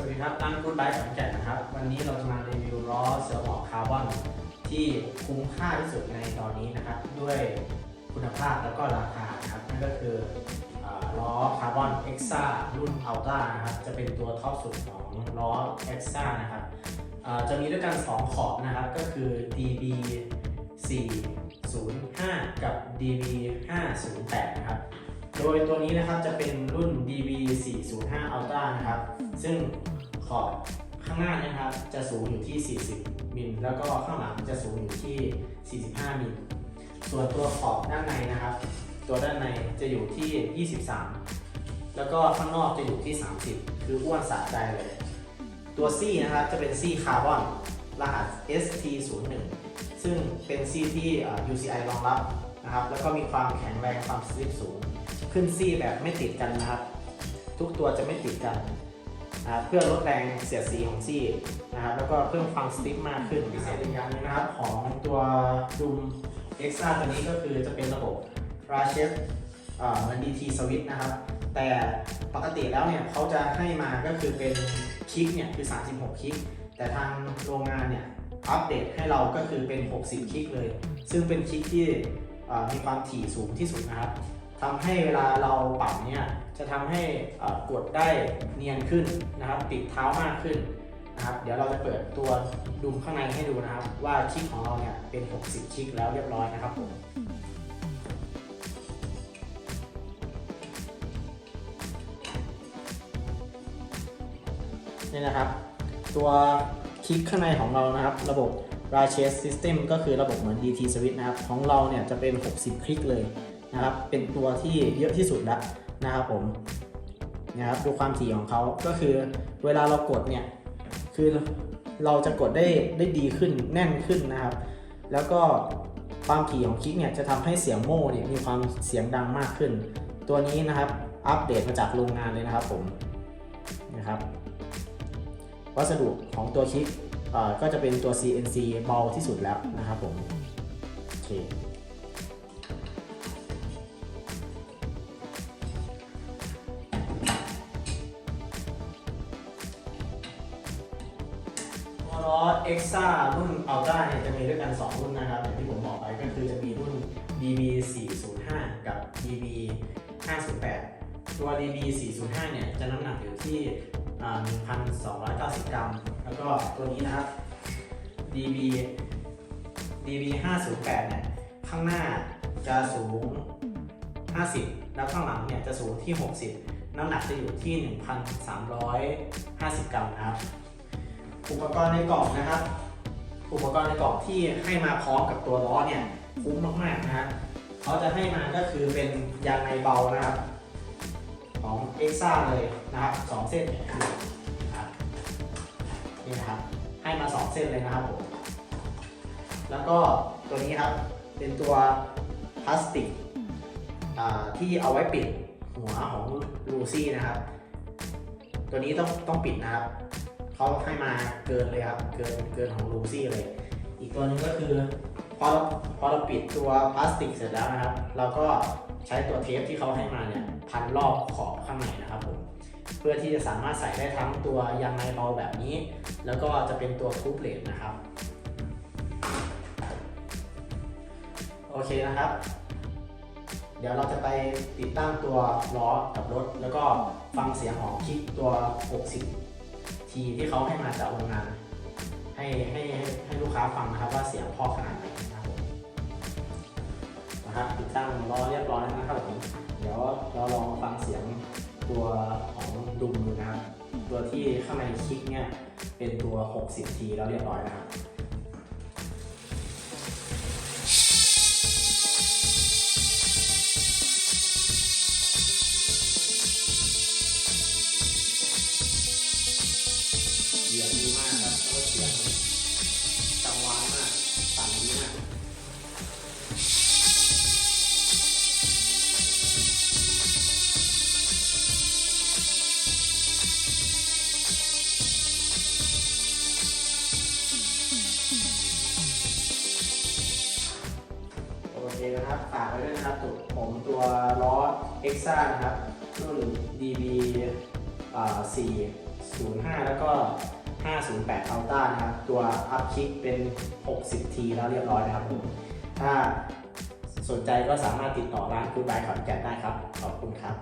วัสดีครับตั้งคุณไบค์ขอนแก่นนะครับ วันนี้เราจะมารีวิวล้อเสือหมอบคาร์บอนที่คุ้มค่าที่สุดในตอนนี้นะครับ ด้วยคุณภาพแล้วก็ราคานะครับนั่นก็คือล้อคาร์บอน Exa รุ่น Ultra นะครับ จะเป็นตัวท็อปสุดของล้อ Exa นะครับจะมีด้วยกัน 2 ขอบนะครับ ก็คือ DB 405 กับ DB 508นะครับ โดยตัวนี้นะครับจะเป็นรุ่น DB 405 Ultra นะครับ ซึ่งขอบข้างหน้านะครับจะสูงอยู่ที่ 40มิลแล้วก็ข้างหลังจะสูงอยู่ที่ 45มิลส่วนตัวขอบด้านในนะครับ ตัวด้านในจะอยู่ที่ 23 แล้วก็ข้างนอกจะอยู่ที่ 30 คืออ้วนสะใจเลย ตัวซี่นะครับจะเป็นซี่คาร์บอนรหัส ST01 ซึ่งเป็นซี่ที่ UCI รองรับนะครับ แล้วก็มีความแข็งแรงความสลิปสูง ขึ้นซี่แบบไม่ติดกันนะครับ ทุกตัวจะไม่ติดกันนะเพื่อลดแรงเสียดสีของซี่นะครับ แล้วก็เพิ่มความสติปมากขึ้นพิเศษอีกอย่างนึงนะครับ ของตัวดุม Exa ตัวนี้ก็คือจะเป็นระบบ r a s h e f เอ่อมัน DT Switch นะครับ แต่ปกติแล้วเนี่ยเขาจะให้มาก็คือเป็นคลิกเนี่ยคือ 36 คลิก แต่ทางโรงงานเนี่ยอัปเดตให้เราก็คือเป็น 60 คลิกเลย ซึ่งเป็นคลิกที่มีความถี่สูงที่สุดนะครับ ทำให้เวลาเราปรับเนี่ยจะทำให้กดได้เนียนขึ้นนะครับติดเท้ามากขึ้นนะครับ เดี๋ยวเราจะเปิดตัวดุมข้างในให้ดูนะครับ ว่าคลิกของเราเนี่ยเป็น 60คลิกแล้วเรียบร้อยนะครับผมนี่นะครับ ตัวคลิกข้างในของเรานะครับ ระบบ r a c h e s System ก็คือระบบเหมือน DT Switch นะครับ ของเราเนี่ยจะเป็น 60 คลิกเลย นะครับ เป็นตัวที่เยอะที่สุดแล้วนะครับผมนะครับดูความถี่ของเขาก็คือเวลาเรากดเนี่ยคือเราจะกดได้ได้ดีขึ้นแน่นขึ้นนะครับ แล้วก็ความถี่ของคลิกเนี่ยจะทำให้เสียงโม่เนี่ยมีความเสียงดังมากขึ้น ตัวนี้นะครับอัปเดตมาจากโรงงานเลยนะครับผมนะครับ วัสดุของตัวคลิปเอ่อก็จะเป็นตัว CNC เบาที่สุดแล้วนะครับผมโอเค ตัวล้อ Exa รุ่น Ultra เนี่ยจะมีด้วยกัน 2 รุ่นนะครับอย่างที่ผมบอกไปก็คือจะมีรุ่น DB 405 กับ DB 508 ตัว DB 405 เนี่ยจะน้ำหนักอยู่ที่ 1,290 กรัม แล้วก็ตัวนี้นะครับ DB DB 508 เนี่ยข้างหน้าจะสูง 50 แล้วข้างหลังเนี่ยจะสูงที่ 60 น้ำหนักจะอยู่ที่ 1,350 กรัมนะครับ อุปกรณ์ในกล่องนะครับ อุปกรณ์ในกล่องที่ให้มาพร้อมกับตัวล้อเนี่ยคุ้มมากๆนะฮะเขาจะให้มาก็คือเป็นยางในเบานะครับ ของ e x a เลยนะครับสองเส้นนี่นะครับนี่นะครับให้มาสองเส้นเลยนะครับผมแล้วก็ตัวนี้ครับเป็นตัวพลาสติกที่เอาไว้ปิดหัวของลูซี่นะครับ ตัวนี้ต้องต้องปิดนะครับ เขาให้มาเกินเลยครับ เกินเกินของลูซี่เลย อีกตัวหนึงก็คือพอเราพอเราปิดตัวพลาสติกเสร็จแล้วนะครับ เราก็ใช้ตัวเทปที่เขาให้มาเนี่ยพันรอบขอบข้างในนะครับผมเพื่อที่จะสามารถใส่ได้ทั้งตัวยางในเบาแบบนี้ แล้วก็จะเป็นตัวทูบเลดนะครับ โอเคนะครับ เดี๋ยวเราจะไปติดตั้งตัวล้อกับรถ แล้วก็ฟังเสียงของคลิกตัว 60 ทีที่เขาให้มาจากโรงงานให้ให้ให้ลูกค้าฟังนะครับว่าเสียงพอขนาดไหนนะครับผมนะครับติดตั้งล้อเรียบร้อยแล้วนะครับผมเดี๋ยวเราลองฟังเสียงตัวของดุมดูนะครับ ตัวที่ข้างในคลิกเนี่ยเป็นตัว 60ทีแล้วเรียบร้อยนะครับ เสียงกังวานมากสั่นดีมากโอเคนะครับฝากไว้ด้วยนะครับตัวผมตัวล้อ Exa นะครับรุ่น DB อ่า05 แล้วก็ 508 Ultra นะครับ ตัวอัพคิกเป็น 60T แล้วเรียบร้อยนะครับ ถ้าสนใจก็สามารถติดต่อร้านคูบายขอนแก่นได้ครับ ขอบคุณครับ